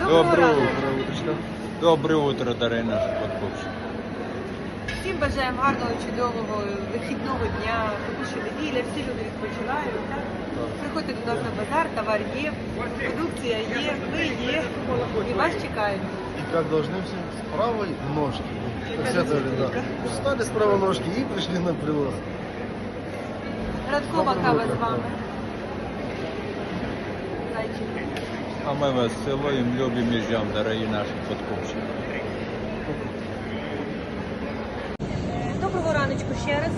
Доброго Доброе ранку. утро, утречко. Доброе утро, дорогі наші подкупщики. Всім бажаємо гарного, чудового вихідного дня, тому що неділя, всі люди відпочивають. Так? Приходьте до нас на базар, товар є, продукція є, ви є, і вас чекають. И как должны все, с правой ножки. Как говорят, да. Встали с правой ножки и пришли на привоз. Доброго кава з вами. Зайчик. А ми вас цілуємо, любимо і ждемо, дорогі наші подкупщики. Доброго раночку ще раз.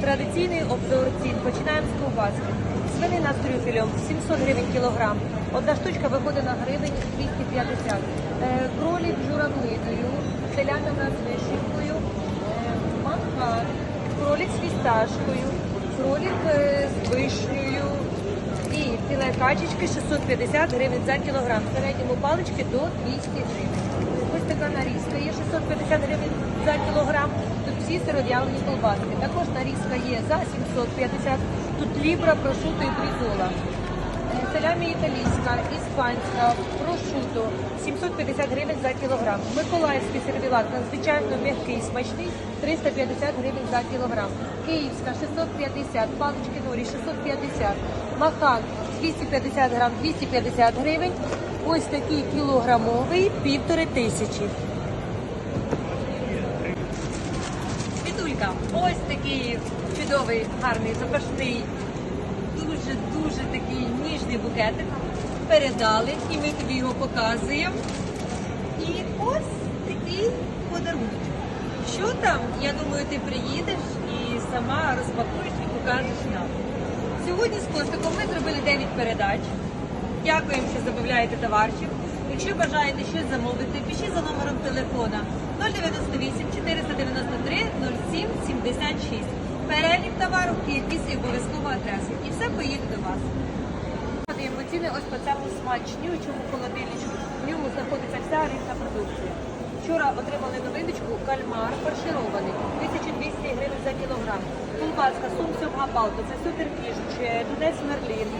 Традиційний обзор цін. Починаємо з ковбаски. Свинина з трюфелем 700 гривень кілограм. Одна штучка виходить на гривень 250. Е, Кролік журавлиною, селянина з вишивкою, е, манкар, кролік з фісташкою, кролік е, з вишнею філе качечки 650 гривень за кілограм. В середньому палички до 200 гривень. Ось така нарізка є 650 гривень за кілограм. Тут всі сиродявлені колбаски. Також нарізка є за 750. Тут лібра, прошута і брізола. Салямі італійська, іспанська, прошуто 750 гривень за кілограм. Миколаївський сервілат надзвичайно м'який, смачний 350 гривень за кілограм. Київська 650, палички норі 650, махан 250 грам 250 гривень. Ось такий кілограмовий півтори тисячі. Ось такий чудовий, гарний, запашний, дуже-дуже такий ніжний букетик. Передали і ми тобі його показуємо. І ось такий подарунок. Що там? Я думаю, ти приїдеш і сама розпакуєш і покажеш нам. Сьогодні з Костиком ми зробили 9 передач. Дякуємо, що замовляєте товарчик. Якщо бажаєте щось замовити, пишіть за номером телефона 098 493 07 76. Перелік товару, кількість і обов'язкова адреса. І вас. Даємо ціни ось по цьому смачнючому холодильничку. В ньому знаходиться вся різна продукція. Вчора отримали новиночку кальмар фарширований, 1200 гривень за кілограм. Колбаска, сумсьом гапалко, це суперфіш, е, тунець мерлін,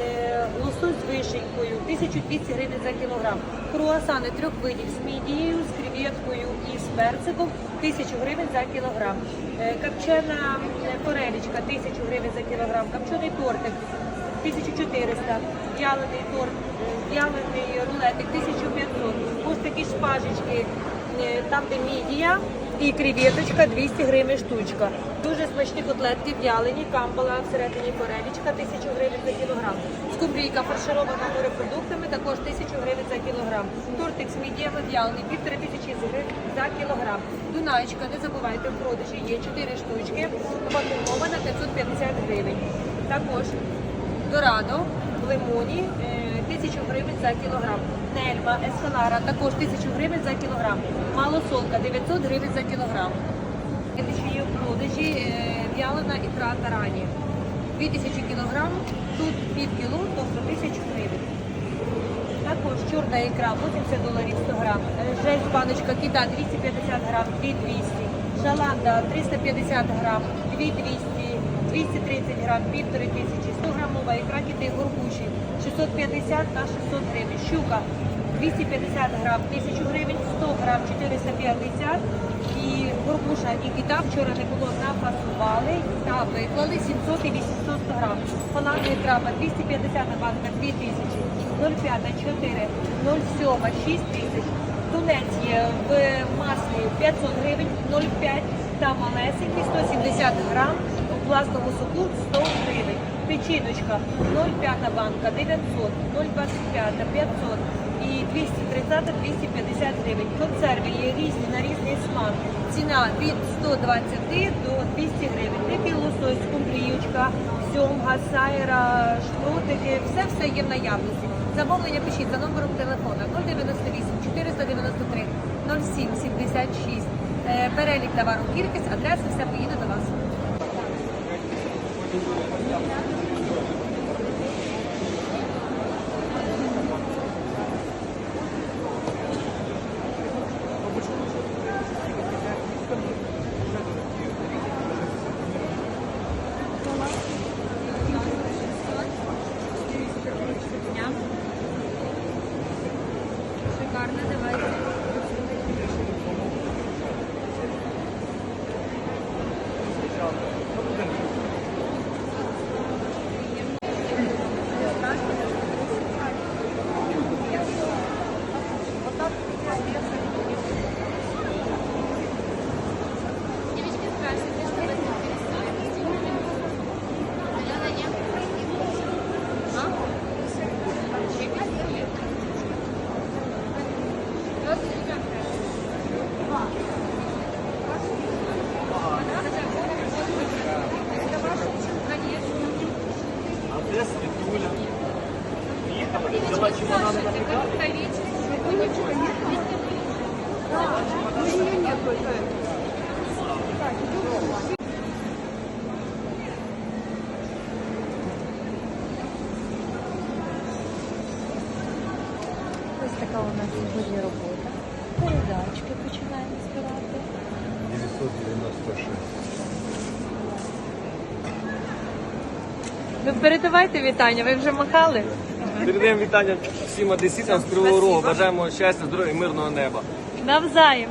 е, лосось з вишенькою, 1200 гривень за кілограм. Круасани трьох видів з мідією, з креветкою і з перциком, 1000 гривень за кілограм. Е, Копчена е, форелічка, 1000 гривень за кілограм. Копчений тортик, 1400, в'ялений торт, в'ялений рулетик 1500, ось такі шпажечки, е, там де мідія і креветочка 200 гривень штучка. Дуже смачні котлетки в'ялені, камбала всередині форелічка 1000 гривень за кілограм. Скумбрійка фарширована морепродуктами також 1000 гривень за кілограм. Тортик з мідіями в'ялений, півтори тисячі гривень за кілограм. Дунаєчка, не забувайте, в продажі є 4 штучки, вакуумована 550 гривень. Також Дорадо в лимоні е, 1000 гривень за кілограм. Нельма, Ескалара також 1000 гривень за кілограм. Малосолка 900 гривень за кілограм. Є продажі е, в'ялена ікра тарані. 2000 кілограм, тут пів кіло, тобто 1000 гривень. Також чорна ікра 80 доларів 100 грам. Е, Жесть баночка кита 250 грам 2200. Шаланда 350 грам 2200. 230 грам, півтори тисячі, 100 грамова ікра дітей горбуші, 650 та 600 гривень. Щука 250 грам, 1000 гривень, 100 грам, 450 і горбуша і кита вчора не було, нафасували та виклали 700 і 800 грам. Палатна крапа 250 на банка 2000, 0,5 4, 0,7 6 тисяч. Тунець є в маслі 500 гривень, 0,5 та малесенький 170 грам у власному соку 100 гривень. Печіночка 0,5 банка 900, 0,25 500 і 230 250 гривень. Консерви є різні на різний смак. Ціна від 120 до 200 гривень. Дикий лосось, кумбріючка, сьомга, сайра, шпротики, все все є в наявності. Замовлення пишіть за номером телефона 098 493 07 76. Е, Перелік товару, кількість, адреса, все поїде до вас. Шикарно, давай. Ось така у нас сьогодні робота. Передачки починаємо збирати. 996. Ви передавайте вітання, ви вже махали? Передаємо вітання всім одеситам з Кривого Рогу. Бажаємо щастя, здоров'я і мирного неба. Навзаєм.